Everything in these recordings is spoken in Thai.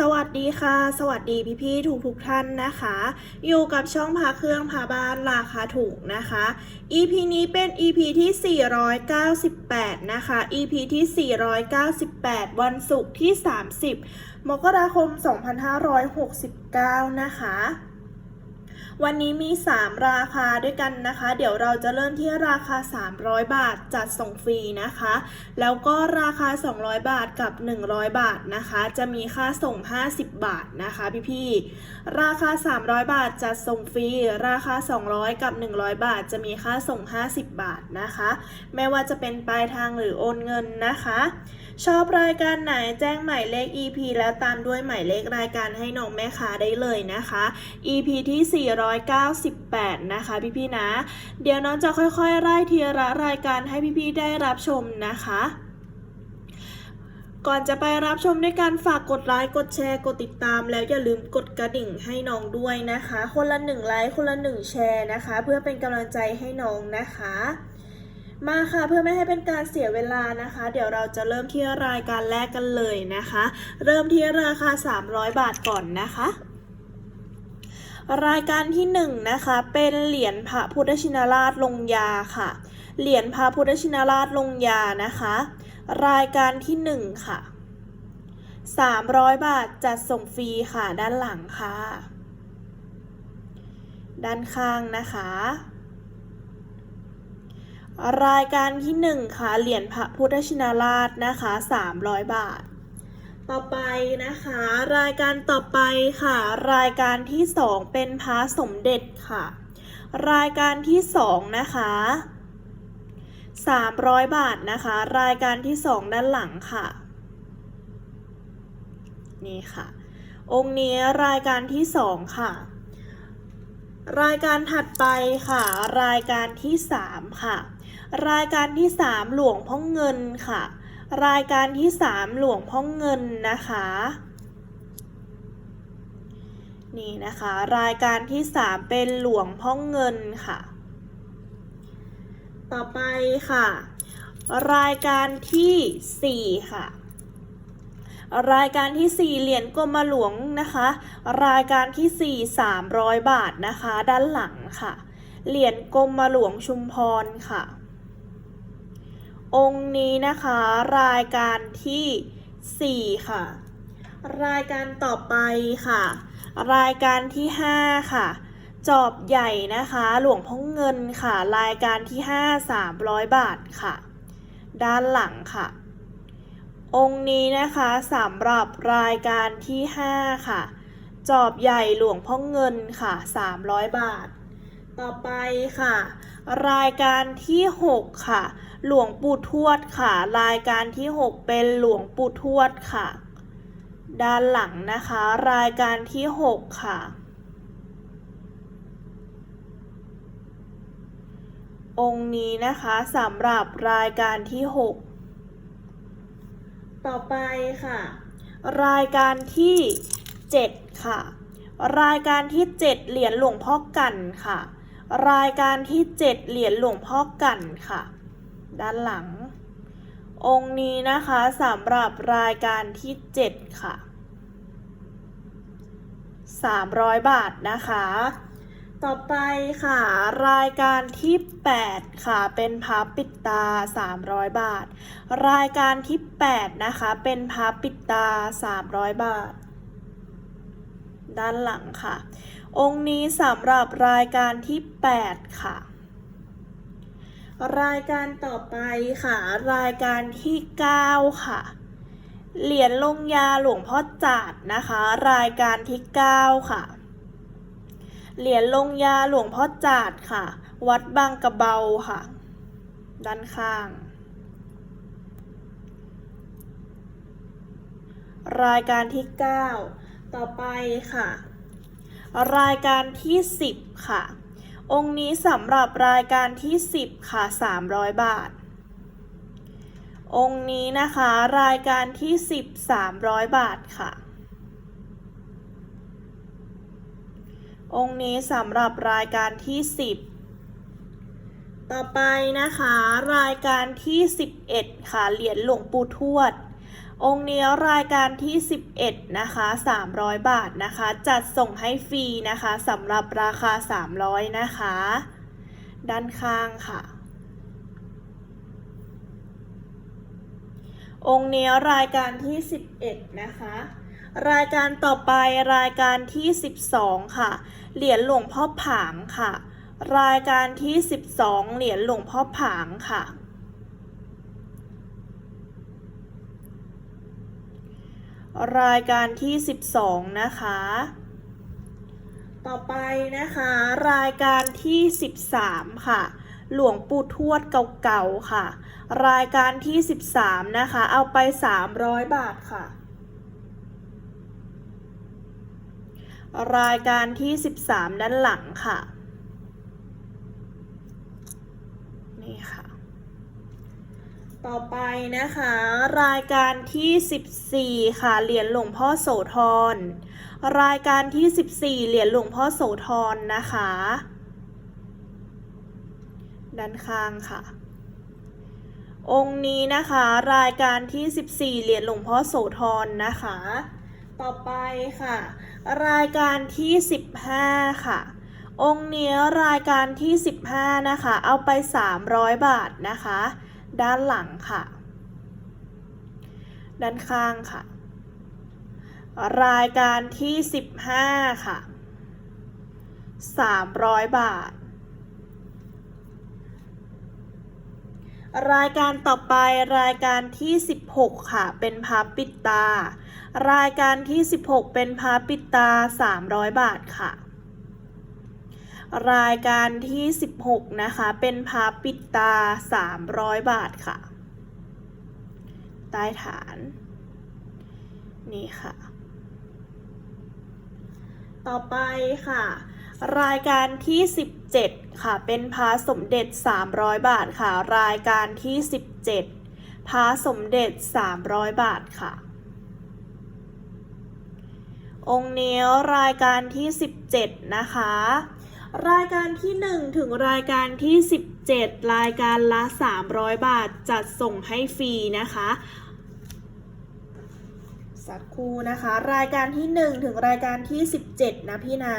สวัสดีค่ะ สวัสดีพี่พี่ทุกทุกท่านนะคะ อยู่กับช่องพาเครื่องพาบ้านราคาถูกนะคะ EP นี้เป็น EP ที่ 498 นะคะ EP ที่ 498 วันศุกร์ที่ 30 มกราคม 2569 นะคะ วันนี้มี 3 ราคาด้วยกันนะคะ เดี๋ยวเราจะเริ่มที่ราคา 300 บาทจัดส่งฟรีนะคะ แล้วก็ราคา 200 บาทกับ 100 บาทนะคะ จะมีค่าส่ง 50 บาทนะคะพี่ๆราคา 300 บาทจัดส่งฟรี ราคา 200 กับ 100 บาท จะมีค่าส่ง 50 บาทนะคะ ไม่ว่าจะเป็นปลายทางหรือโอนเงินนะคะ ชอบรายการไหนแจ้งหมายเลข EP แล้วตามด้วยหมายเลขรายการให้น้องแม่ค้าได้เลยนะคะ EP ที่498 นะคะพี่ๆนะ เดี๋ยวน้องจะค่อยๆ ไล่ทีละรายการให้พี่ๆได้รับชมนะคะก่อนจะไปรับชมด้วยการฝากกดไลค์ กดแชร์ กดติดตาม แล้วอย่าลืมกดกระดิ่งให้น้องด้วยนะคะ คนละหนึ่งไลค์ คนละหนึ่งแชร์นะคะ เพื่อเป็นกำลังใจให้น้องนะคะ มาค่ะเพื่อไม่ให้เป็นการเสียเวลานะคะ เดี๋ยวเราจะเริ่มที่รายการแรกกันเลยนะคะ เริ่มที่ราคา 300 บาทก่อนนะคะ รายการที่1นงนะคะ เป็นเหรียญพระพุทธชินราชลงยาค่ะ เหรียญพระพุทธชินราชลงยานะคะ รายการที่1ค่ะ300 บาทจัดส่งฟรีค่ะด้านหลังค่ะ ด้านข้างนะคะ รายการที่1ค่ะเหรียญพระพุทธชินราชนะคะ 300 บาท ต่อไปนะคะ รายการต่อไปค่ะ รายการที่2เป็นพระสมเด็จค่ะ รายการที่2นะคะ300 บาทนะคะ รายการที่2ด้านหลังค่ะ นี่ค่ะ องค์นี้รายการที่2ค่ะ รายการถัดไปค่ะ รายการที่3ค่ะ รายการที่3หลวงพ่อเงินค่ะ รายการที่ 3 หลวงพ่อเงินนะคะนี่นะคะ รายการที่ 3 เป็นหลวงพ่อเงินค่ะ ต่อไปค่ะ รายการที่ 4 ค่ะ รายการที่ 4 เหรียญกรมหลวงนะคะ รายการที่ 4 300 บาทนะคะ ด้านหลังค่ะ เหรียญกรมหลวงชุมพรค่ะ องค์นี้นะคะรายการที่ 4 ค่ะ รายการต่อไปค่ะ รายการที่ 5 ค่ะ จอบใหญ่นะคะ หลวงพ่อเงินค่ะ รายการที่ 5 300 บาทค่ะ ด้านหลังค่ะ องค์นี้นะคะสำหรับรายการที่ 5 ค่ะ จอบใหญ่หลวงพ่อเงินค่ะ 300 บาท ต่อไปค่ะ รายการที่ 6 ค่ะ หลวงปู่ทวดค่ะ รายการที่ 6 เป็นหลวงปู่ทวดค่ะ ด้านหลังนะคะ รายการที่ 6 ค่ะ องค์นี้นะคะสำหรับรายการที่ 6 ต่อไปค่ะ รายการที่ 7 ค่ะ รายการที่ 7 เหรียญหลวงพ่อกันค่ะ รายการที่ 7 เหรียญหลวงพ่อกันค่ะ ด้านหลัง องค์นี้นะคะสำหรับรายการที่ 7 ค่ะ 300 บาทนะคะ ต่อไปค่ะ รายการที่ 8 ค่ะ เป็นพับปิดตา 300 บาท รายการที่ 8 นะคะ เป็นพับปิดตา 300 บาท ด้านหลังค่ะ องค์นี้สำหรับรายการที่ 8 ค่ะ รายการต่อไปค่ะ รายการที่ 9 ค่ะ เหรียญลงยาหลวงพ่อจาดนะคะ รายการที่ 9 ค่ะ เหรียญลงยาหลวงพ่อจาดค่ะ วัดบางกระเบาค่ะ ด้านข้าง รายการที่ 9 ต่อไปค่ะ รายการที่ 10 ค่ะ องค์นี้สำหรับรายการที่ 10 ค่ะ 300 บาท องค์นี้นะคะรายการที่ 10 300 บาทค่ะ องค์นี้สำหรับรายการที่ 10 ต่อไปนะคะ รายการที่ 11 ค่ะ เหรียญหลวงปู่ทวด องค์นี้รายการที่ 11 นะคะ 300 บาทนะคะ จัดส่งให้ฟรีนะคะสำหรับราคา 300 นะคะ ด้านข้างค่ะ องค์นี้รายการที่ 11 นะคะ รายการต่อไปรายการที่ 12 ค่ะ เหรียญหลวงพ่อผางค่ะ รายการที่ 12 เหรียญหลวงพ่อผางค่ะ รายการที่ 12 นะคะ ต่อไปนะคะ รายการที่ 13 ค่ะ หลวงปู่ทวดเก่าๆค่ะ รายการที่ 13 นะคะ เอาไป 300 บาทค่ะ รายการที่ 13 ด้านหลังค่ะ นี่ค่ะ ต่อไปนะคะ รายการที่ 14 ค่ะเหรียญหลวงพ่อโสธรรายการที่ 14 เหรียญหลวงพ่อโสธรนะคะ ด้านข้างค่ะ องค์นี้นะคะ รายการที่ 14 เหรียญหลวงพ่อโสธรนะคะ ต่อไปค่ะ รายการที่ 15 ค่ะองค์นี้รายการที่ 15 นะคะ เอาไป 300 บาทนะคะ ด้านหลังค่ะ ด้านข้างค่ะ รายการที่ 15 ค่ะ 300 บาท รายการต่อไปรายการที่ 16 ค่ะ เป็นพาปิดตา รายการที่ 16 เป็นพาปิดตา 300 บาทค่ะ รายการที่ 16 นะคะ เป็นพาปิดตา 300 บาทค่ะ ใต้ฐาน นี่ค่ะ ต่อไปค่ะ รายการที่ 17 ค่ะ เป็นพาสมเด็จ 300 บาทค่ะ รายการที่ 17 พาสมเด็จ 300 บาทค่ะองค์นี้รายการที่ 17 นะคะ รายการที่ 1 ถึงรายการที่ 17 รายการละ 300 บาทจัดส่งให้ฟรีนะคะสักครู่นะคะ รายการที่ 1 ถึงรายการที่ 17 นะพี่นะ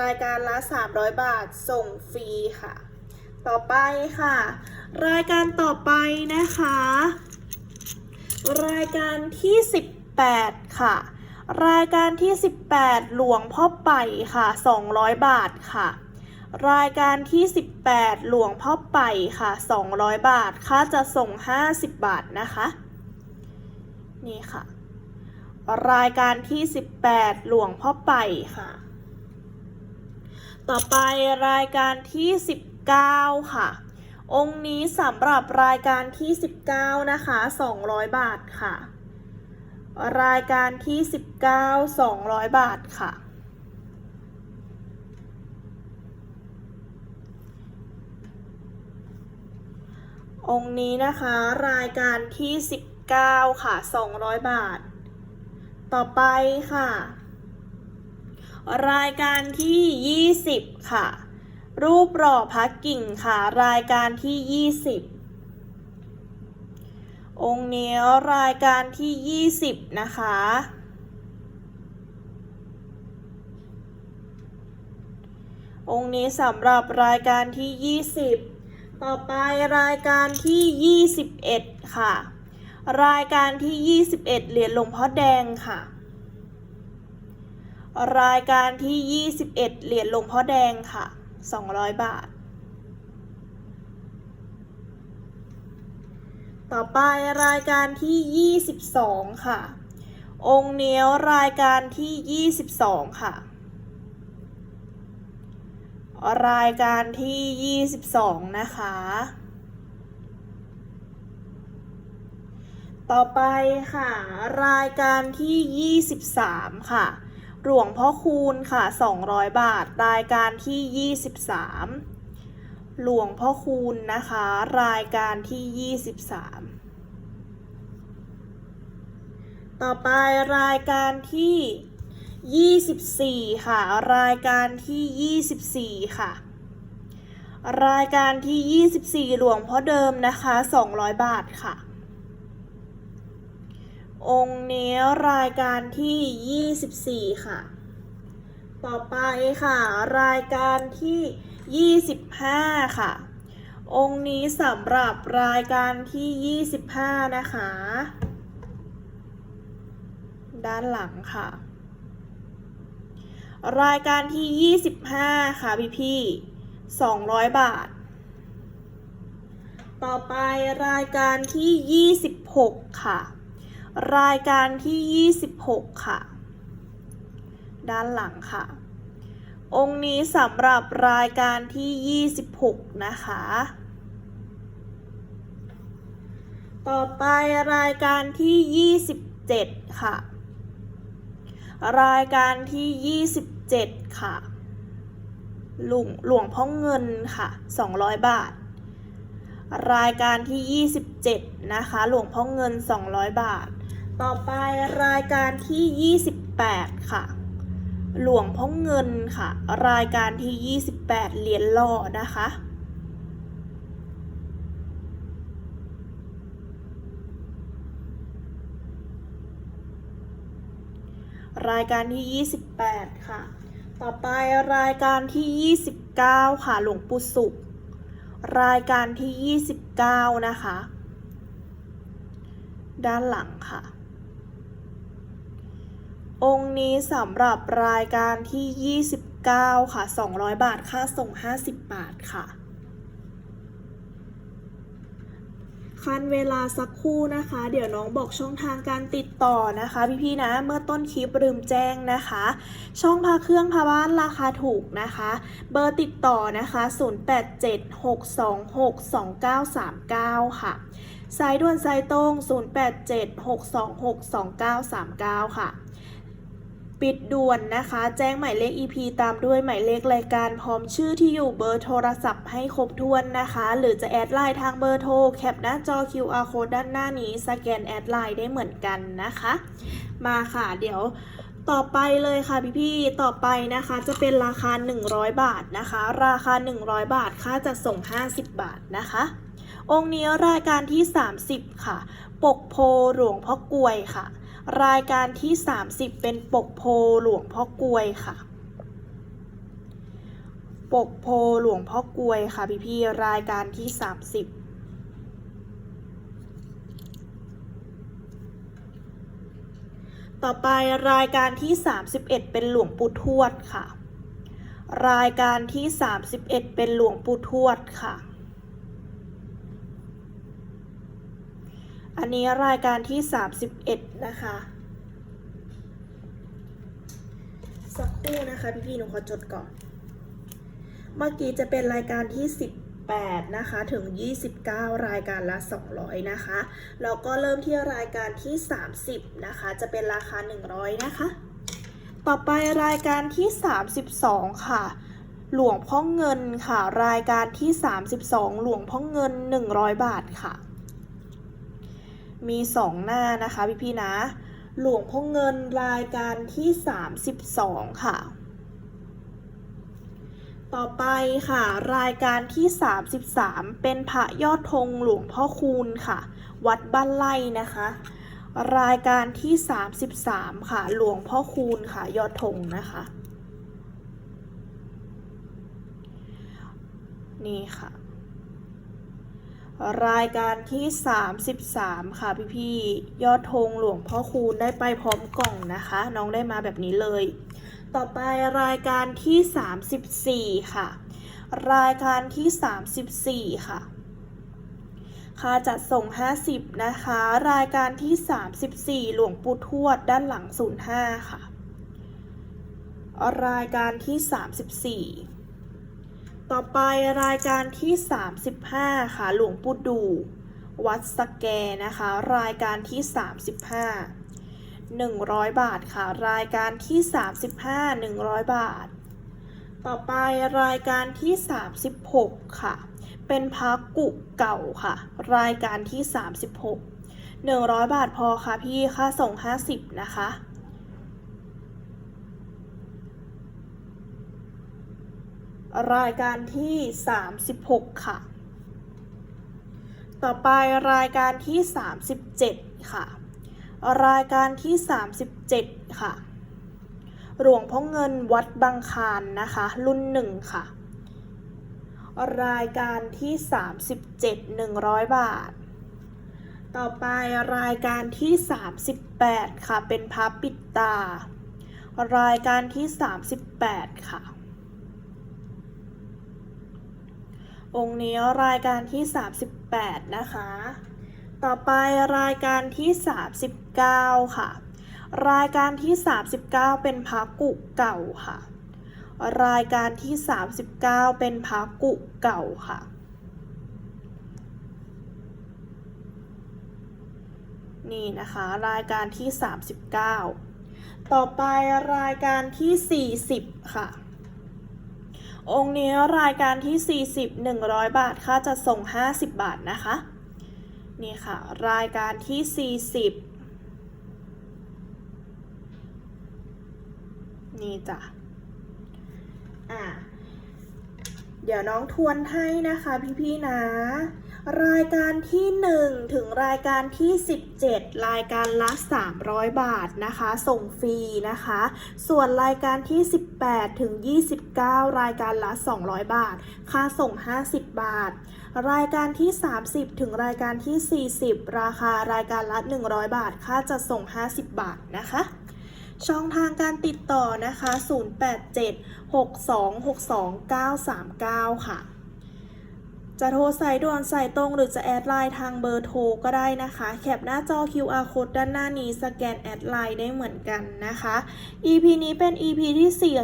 รายการละ 300 บาทส่งฟรีค่ะ ต่อไปค่ะ รายการต่อไปนะคะ รายการที่ 18 ค่ะ รายการที่ 18 หลวงพ่อไปค่ะ 200 บาทค่ะ รายการที่ 18 หลวงพ่อไปค่ะ 200 บาท ค่าจะส่ง 50 บาทนะคะ นี่ค่ะ รายการที่ 18 หลวงพ่อไปค่ะ ต่อไปรายการที่ 19 ค่ะ องค์นี้สำหรับรายการที่ 19 นะคะ 200 บาทค่ะ รายการที่ 19 200 บาทค่ะ องค์นี้นะคะ รายการที่ 19 ค่ะ 200 บาท ต่อไปค่ะ รายการที่ 20 ค่ะ รูปหล่อพักกิ่งค่ะ รายการที่ 20 องค์นี้รายการที่ 20 นะคะ องค์นี้สำหรับรายการที่ 20 ต่อไปรายการที่ 21 ค่ะ รายการที่ 21 เหรียญหลวงพ่อแดงค่ะ รายการที่ 21 เหรียญหลวงพ่อแดงค่ะ 200 บาท ต่อไปรายการที่ 22 ค่ะ องค์เนี้ยรายการที่ 22 ค่ะ รายการที่ 22 นะคะ ต่อไปค่ะ รายการที่ 23 ค่ะ หลวงพ่อคูณค่ะ 200 บาท รายการที่ 23 หลวงพ่อคูณนะคะ รายการที่ 23 ต่อไปรายการที่ 24 ค่ะ รายการที่ 24 ค่ะ รายการที่ 24 หลวงพ่อเดิมนะคะ 200 บาทค่ะ องค์นี้รายการที่ 24 ค่ะ ต่อไปค่ะ รายการที่ 25 ค่ะ องค์นี้สำหรับรายการที่ 25 นะคะ ด้านหลังค่ะ รายการที่ 25 ค่ะพี่พี่200 บาท ต่อไปรายการที่ 26 ค่ะ รายการที่ 26 ค่ะ ด้านหลังค่ะ องค์นี้สำหรับรายการที่ 26 นะคะ ต่อไปรายการที่ 27 ค่ะ รายการที่ 27 ค่ะ หลวงหลวงพ่อเงินค่ะ 200 บาท รายการที่ 27 นะคะ หลวงพ่อเงิน 200 บาท ต่อไปรายการที่ 28 ค่ะ หลวงพ่อเงินค่ะ รายการที่ 28 เหรียญหล่อนะคะ รายการที่ 28 ค่ะ ต่อไปรายการที่ 29 ค่ะ หลวงปู่สุข รายการที่ 29 นะคะ ด้านหลังค่ะ องค์นี้สำหรับรายการที่ 29 ค่ะ 200 บาท ค่าส่ง 50 บาทค่ะ คันเวลาสักครู่นะคะ เดี๋ยวน้องบอกช่องทางการติดต่อนะคะ พี่ๆนะ เมื่อต้นคลิปลืมแจ้งนะคะ ช่องพาเครื่องพาบ้านราคาถูกนะคะ เบอร์ติดต่อนะคะ 0876262939 ค่ะสายด่วนสายตรง 0876262939 ค่ะ ปิดด่วนนะคะ แจ้งหมายเลข EP ตามด้วยหมายเลขรายการพร้อมชื่อที่อยู่เบอร์โทรศัพท์ให้ครบถ้วนนะคะ หรือจะแอดไลน์ทางเบอร์โทรแคปหน้าจอ QR code ด้านหน้านี้ สแกนแอดไลน์ได้เหมือนกันนะคะ มาค่ะ เดี๋ยวต่อไปเลยค่ะพี่ๆต่อไปนะคะจะเป็นราคา 100 บาทนะคะ ราคา 100 บาท ค่าจัดส่ง 50 บาทนะคะ องค์นี้รายการที่ 30 ค่ะ ปกโพหลวงพ่อกลวยค่ะ รายการที่ 30 เป็นปกโพหลวงพ่อกลวยค่ะ ปกโพหลวงพ่อกลวยค่ะพี่พี่รายการที่ 30ต่อไปรายการที่ 31 เป็นหลวงปู่ทวดค่ะ รายการที่ 31 เป็นหลวงปู่ทวดค่ะ อันนี้รายการที่ 31 นะคะ สักครู่นะคะ พี่ๆหนูขอจดก่อน เมื่อกี้จะเป็นรายการที่ 18 นะคะ ถึง 29 รายการละ 200 นะคะ แล้วก็เริ่มที่รายการที่ 30 นะคะ จะเป็นราคา 100 นะคะ ต่อไปรายการที่ 32 ค่ะหลวงพ่อเงินค่ะ รายการที่ 32 หลวงพ่อเงิน 100 บาทค่ะ มี 2 หน้านะคะพี่พี่ๆนะ หลวงพ่อเงินรายการที่ 32 ค่ะ ต่อไปค่ะ รายการที่ 33 เป็นพระยอดธงหลวงพ่อคูณค่ะ วัดบ้านไร่นะคะ รายการที่ 33 ค่ะ หลวงพ่อคูณค่ะ ยอดธงนะคะ นี่ค่ะ รายการที่ 33 ค่ะพี่ๆยอดธงหลวงพ่อคูณได้ไปพร้อมกล่องนะคะ น้องได้มาแบบนี้เลย ต่อไปรายการที่ 34 ค่ะ รายการที่ 34 ค่ะ ค่าจัดส่ง 50 นะคะ รายการที่ 34 หลวงปู่ทวดด้านหลัง 05 ค่ะ รายการที่ 34 ต่อไปรายการที่ 35 ค่ะ หลวงปู่ดู วัดสแกนะคะ รายการที่ 35 100 บาทค่ะ รายการที่ 35 100 บาท ต่อไปรายการที่ 36 ค่ะ เป็นพักกุเก่าค่ะ รายการที่ 36 100 บาทพอค่ะพี่ค่าส่ง 50 นะคะ รายการที่ 36 ค่ะ ต่อไปรายการที่ 37 ค่ะ รายการที่ 37 ค่ะ หลวงพ่อเงินวัดบางคารนะคะ รุ่นหนึ่งค่ะ รายการที่ 37 100 บาท ต่อไปรายการที่ 38 ค่ะ เป็นพับปิดตา รายการที่ 38 ค่ะ องค์นี้รายการที่ 38 นะคะ ต่อไปรายการที่ 39 ค่ะ รายการที่ 39 เป็นพระกุเก่าค่ะ รายการที่ 39 เป็นพระกุเก่าค่ะนี่นะคะรายการที่ 39 ต่อไปรายการที่ 40 ค่ะ องค์นี้รายการที่ 40 100 บาท ค่าจะส่ง 50 บาทนะคะ นี่ค่ะ รายการที่ 40 นี่จ้ะ อะเดี๋ยวน้องทวนให้นะคะพี่ๆนะ รายการที่ 1 ถึงรายการที่ 17 รายการละ 300 บาทนะคะ ส่งฟรีนะคะ ส่วนรายการที่ 18 ถึง 29 รายการละ 200 บาท ค่าส่ง 50 บาท รายการที่ 30 ถึงรายการที่ 40 ราคารายการละ 100 บาท ค่าจะส่ง 50 บาทนะคะช่องทางการติดต่อนะคะ 087 6262 939 ค่ะ จะโทรสายด่วนสายตรงหรือจะแอดไลน์ทางเบอร์โทรก็ได้นะคะ แคปหน้าจอ QR code ด้านหน้านี้สแกนแอดไลน์ได้เหมือนกันนะคะ EP นี้เป็น EP ที่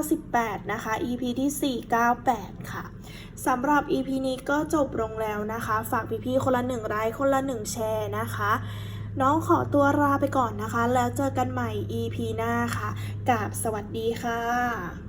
498 นะคะ EP ที่ 498 ค่ะสำหรับ EP นี้ก็จบลงแล้วนะคะ ฝากพี่ๆคนละหนึ่งไลค์คนละหนึ่งแชร์นะคะ น้องขอตัวลาไปก่อนนะคะ แล้วเจอกันใหม่ EP หน้าค่ะกับสวัสดีค่ะ